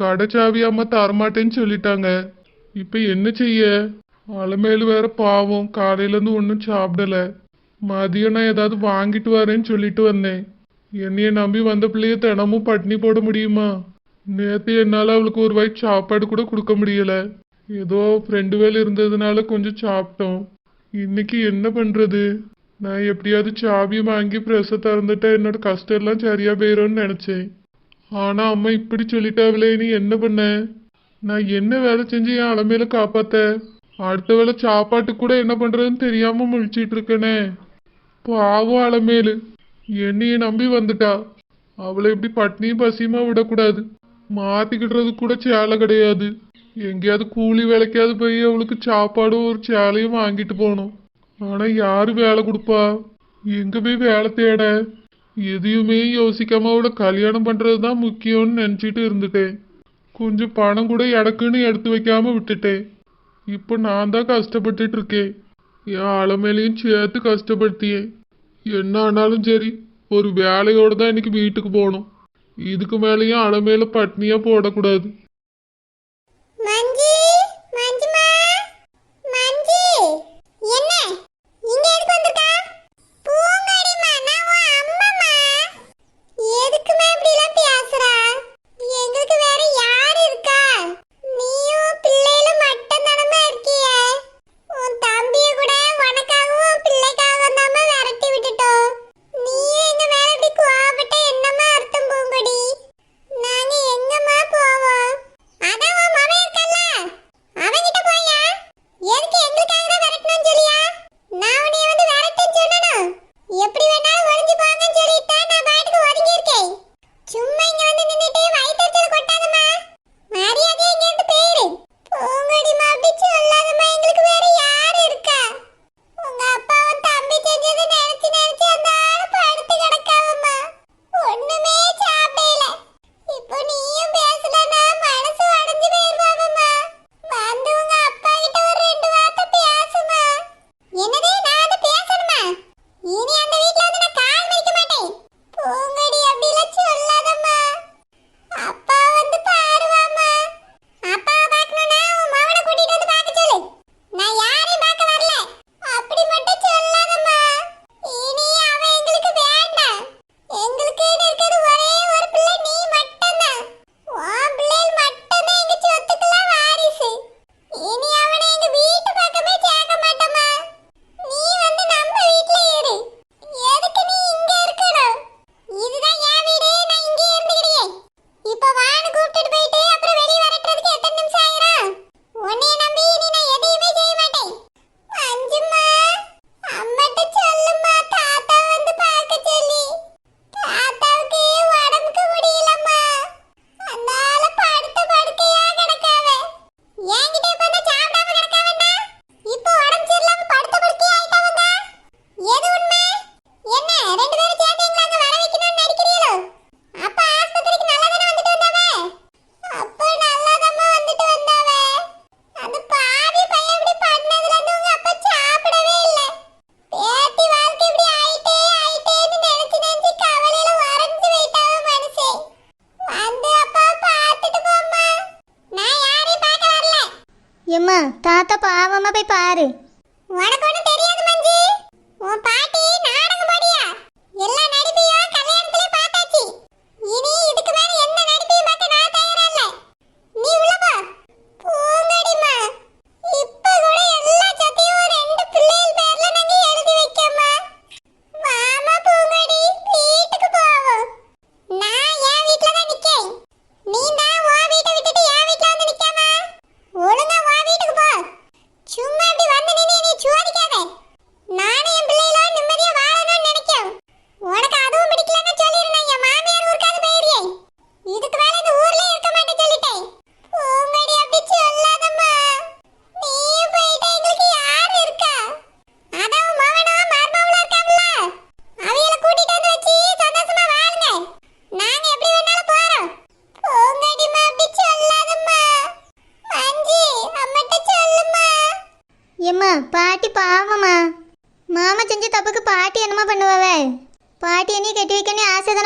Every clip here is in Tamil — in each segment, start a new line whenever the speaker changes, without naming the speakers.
கடைச்சாவி அம்மா தரமாட்டேன்னு சொல்லிட்டாங்க. இப்போ என்ன செய்ய? அலமேலு வேற பாவம் காலையிலேருந்து ஒன்றும் சாப்பிடல. மதியம் நான் ஏதாவது வாங்கிட்டு வரேன்னு சொல்லிட்டு வந்தேன். என்னைய நம்பி வந்த பிள்ளைய தினமும் பட்டினி போட முடியுமா? நேற்று என்னால் அவளுக்கு ஒரு வாய் சாப்பாடு கூட கொடுக்க முடியல. ஏதோ ஃப்ரெண்டு வேலை இருந்ததுனால கொஞ்சம் சாப்பிட்டோம். இன்னைக்கு என்ன பண்ணுறது நான் எப்படியாவது சாவி வாங்கி ப்ரெஸ்ஸை திறந்துட்டா என்னோட கஷ்டம் எல்லாம் சரியாக போயிடும்னு நினச்சேன். ஆனா அம்மா இப்படி சொல்லிட்டாவிலே நீ என்ன பண்ண? நான் என்ன வேலை செஞ்சு என் அலமையில காப்பாத்த? அடுத்த வேலை சாப்பாட்டுக்கு கூட என்ன பண்றதுன்னு தெரியாம முழிச்சிட்டு இருக்கனே. பாவம் அலமேலு என்னைய நம்பி வந்துட்டா. அவளை இப்படி பட்னியும் பசியுமா விடக்கூடாது. மாத்திக்கிடுறது கூட சேலை கிடையாது. எங்கேயாவது கூலி வேலைக்காவது போய் அவளுக்கு சாப்பாடும் ஒரு சேலையும் வாங்கிட்டு போகணும். ஆனா யாரு வேலை கொடுப்பா? எங்க போய் வேலை தேட? எதையுமே யோசிக்காம அவளை கல்யாணம் பண்றது தான் முக்கியம்னு நினச்சிட்டு இருந்துட்டேன். கொஞ்சம் பணம் கூட எடக்குன்னு எடுத்து வைக்காம விட்டுட்டேன் இப்போ நான் தான் கஷ்டப்பட்டுட்டு இருக்கேன். என் அலமேலையும் சேர்த்து கஷ்டப்படுத்தியேன் என்ன ஆனாலும் சரி ஒரு வேலையோடு தான் இன்னைக்கு வீட்டுக்கு போகணும். இதுக்கு மேலேயும் அலமேல பட்னியாக போடக்கூடாது.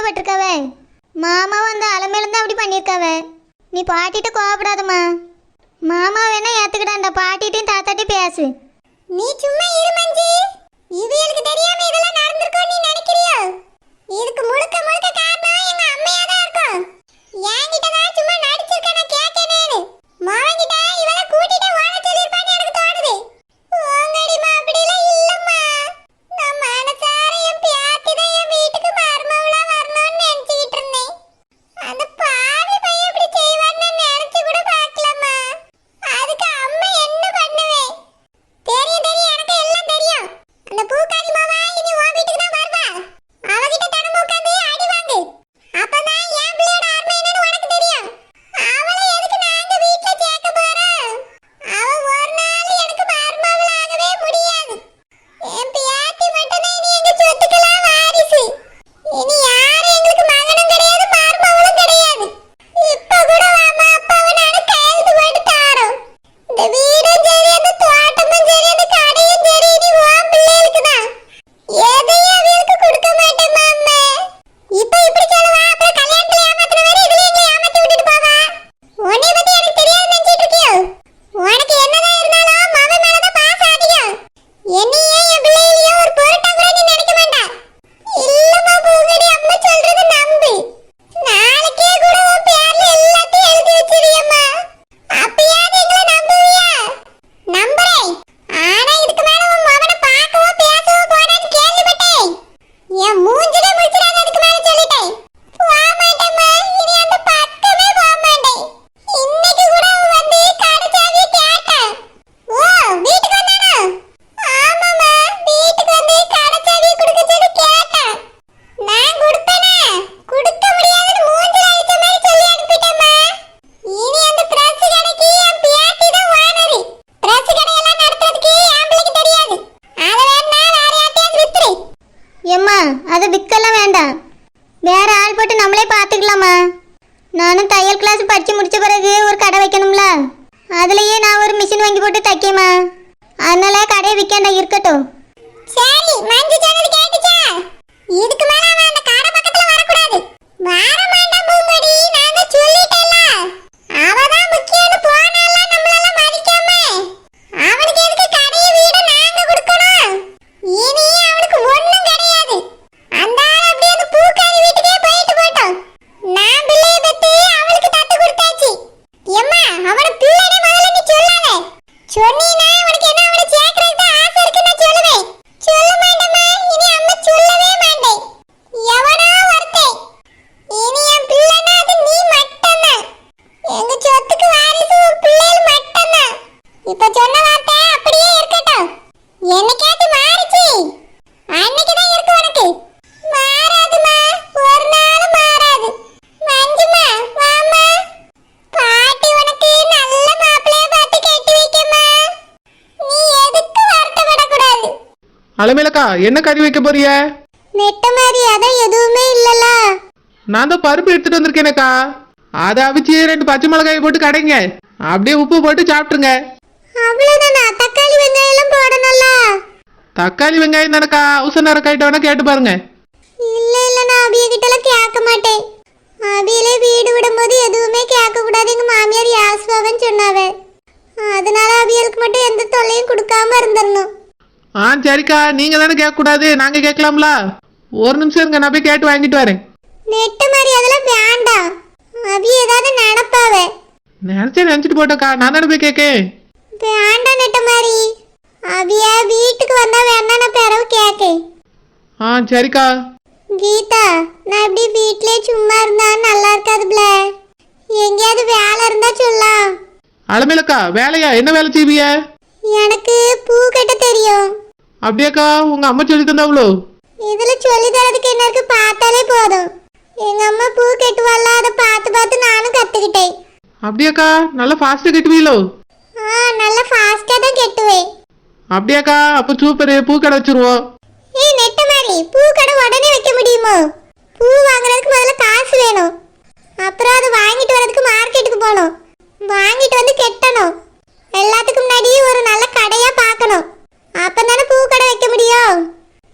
கவலைப்பட்டிருக்கவ மாமாவும் அந்த அலமையிலேருந்து அப்படி பண்ணியிருக்கவ? நீ பாட்டிகிட்ட கோவப்படாதம்மா. மாமா வேணா ஏத்துக்கிட்டான்டா பாட்டிகிட்டையும் தாத்தாட்டையும் பேசு.
நீ சும்மா இரு மஞ்சி. இது எனக்கு தெரியாம இதெல்லாம் நடந்திருக்கும் நீ நினைக்கிறியோ? இதுக்கு முழுக்க முழுக்க காரணம் எங்க அம்மையா தான் இருக்கும். என்கிட்ட தான் சும்மா நடிச்சிருக்க நான் கேட்கனேன்னு மாவன்கிட்ட என்னையே
அலமேலக்கா என்ன கறி வைக்க போறிய?
நெட்ட மாதிரி அதான் எதுவுமே இல்லல
நான் தான் பருப்பு எடுத்துட்டு வந்திருக்கேனக்கா. அதை அவிச்சு ரெண்டு பச்சை மிளகாய் போட்டு கடைங்க. அப்படியே உப்பு போட்டு சாப்பிட்ருங்க
அவ்வளவுதானா? தக்காளி வெங்காயம் எல்லாம் போடணும்ல.
தக்காளி வெங்காயம் தானக்கா? அவசர நேரம் கைட்ட கேட்டு பாருங்க.
இல்ல இல்ல நான் அபிய கிட்டலாம் கேட்க மாட்டேன். அபியிலே வீடு விடும்போது எதுவுமே கேட்க கூடாது எங்க மாமியார் யாசுவாவன்னு சொன்னாவே. அதனால அபியலுக்கு மட்டும் எந்த தொல்லையும் கொடுக்காம இருந்துடணும்
ஆ சரிக்கா. நீங்க தானே கேட்கக்கூடாது. நாங்க கேட்கலாம்ல. ஒரு நிமிஷம் இருங்க நான் போய் கேட்டு வாங்கிட்டு வரேன்.
நெட்ட மாதிரி அதெல்லாம் வேண்டாம் அபி ஏதாவது நினப்பாவே?
நினைச்சே நினைச்சிட்டு போட்டோக்கா நான் தானே போய் கேட்கேன்.
வேண்டாம் நெட்ட மாதிரி. அபிய வீட்டுக்கு வந்தா வேணா நான் பிறவு கேட்கேன்.
ஆ சரிக்கா.
கீதா நான் இப்படி வீட்லயே சும்மா இருந்தா நல்லா இருக்காதுப்ல? எங்கேயாவது வேலை இருந்தா சொல்லலாம்.
அலமேலக்கா வேலையா? என்ன வேலை செய்விய
எனக்கு பூ கட்ட தெரியும்.
அப்படியாக்கா உங்க அம்மா சொல்லி தந்தாவளோ?
இதுல சொல்லி தரதுக்கு என்ன இருக்கு பார்த்தாலே போதும். எங்க அம்மா பூ கட்டுவாள்ல அதை பார்த்து பார்த்து நானும் கத்துக்கிட்டேன்.
அப்படியாக்கா நல்லா ஃபாஸ்ட்டாக கட்டுவீங்களோ
ஆ நல்லா ஃபாஸ்டா தான் கட்டுவேன்.
அப்படியாக்கா அப்போ சூப்பர் பூ கடை வச்சிருவோம்.
ஏய் நெட்ட மாதிரி பூ கடை உடனே வைக்க முடியுமோ? பூ வாங்குறதுக்கு முதல்ல காசு வேணும். அப்புறம் அதை வாங்கிட்டு வரதுக்கு மார்க்கெட்டுக்கு போகணும். வாங்கிட்டு வந்து கெட்டணும். எல்லாத்துக்கும் முன்னாடி ஒரு நல்ல கடையா பார்க்கணும். அப்பதானே பூ கடை வைக்க முடியும்.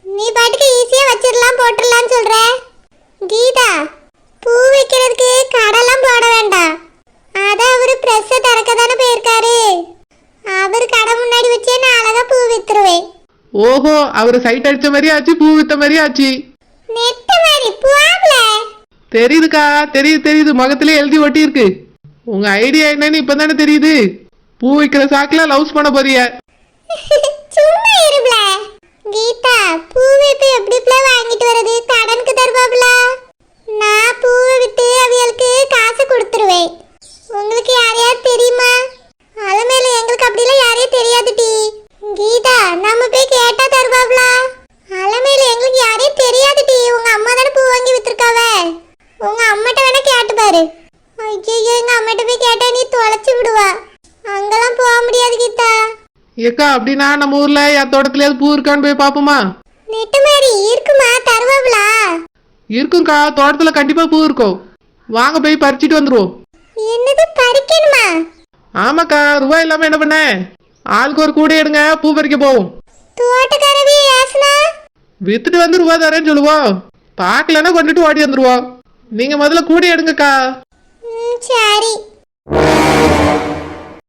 நீ பாட்டுக்கு ஈஸியா வச்சிடலாம் போட்டுடலாம்னு சொல்ற? கீதா பூ வைக்கிறதுக்கு கடைலாம் போட வேண்டாம். ட்ரெஸ்ஸை திறக்க தானே போயிருக்காரு. அவர் கடை முன்னாடி வச்சே நான் அழகா பூ வித்துருவேன்.
ஓஹோ அவர் சைட் அடிச்ச மாதிரி ஆச்சு பூ வித்த மாதிரி ஆச்சு.
நெட்ட மாதிரி பூவாப்ல
தெரியுதுக்கா தெரியுது தெரியுது. முகத்திலே எழுதி ஒட்டி இருக்கு உங்க ஐடியா என்னன்னு இப்பதானே தெரியுது. பூ வைக்கிற சாக்குல லவ்ஸ் பண்ண போறிய?
சும்மா இருப்ல. கீதா பூவை இப்ப பிள்ளை வாங்கிட்டு வரது கடனுக்கு தருவாப்ல. நான் பூவை விட்டு அவியலுக்கு காசு கொடுத்துருவேன். உங்களுக்கு யாரையாவது தெரியுமா? அலமேல எங்களுக்கு அப்படிலாம் யாரையும் தெரியாது டி. கீதா நம்ம போய் கேட்டா தருவாப்ல அலமேல எங்களுக்கு யாரையும் தெரியாது டி உங்க அம்மா தானே பூ வாங்கி வித்துருக்காவ உங்க அம்மாட்ட வேணா கேட்டு பாரு ஐயோ எங்க அம்மாட்ட போய் கேட்டா நீ தொலைச்சு விடுவா அங்கெல்லாம் போக முடியாது கீதா
ஏக்கா அப்படின்னா நம்ம ஊர்ல என் தோட்டத்துலயாவது பூ இருக்கான்னு போய் பாப்போமா
நெட்டு மாதிரி இருக்குமா? தருவாங்களா
இருக்கும்க்கா. தோட்டத்துல கண்டிப்பா பூ இருக்கும். வாங்க போய் பறிச்சிட்டு வந்துருவோம்.
என்னது பறிக்கணுமா?
ஆமாக்கா. ரூபாய் இல்லாம என்ன பண்ண? ஆளுக்கு ஒரு கூடை எடுங்க. பூ பறிக்க போவோம்.
தோட்டக்காரவே ஏசுனா
வித்துட்டு வந்து ரூபா தரேன்னு சொல்லுவோம். பார்க்கலன்னா கொண்டுட்டு ஓடி வந்துருவோம். நீங்க முதல்ல கூடை எடுங்கக்கா.
சரி.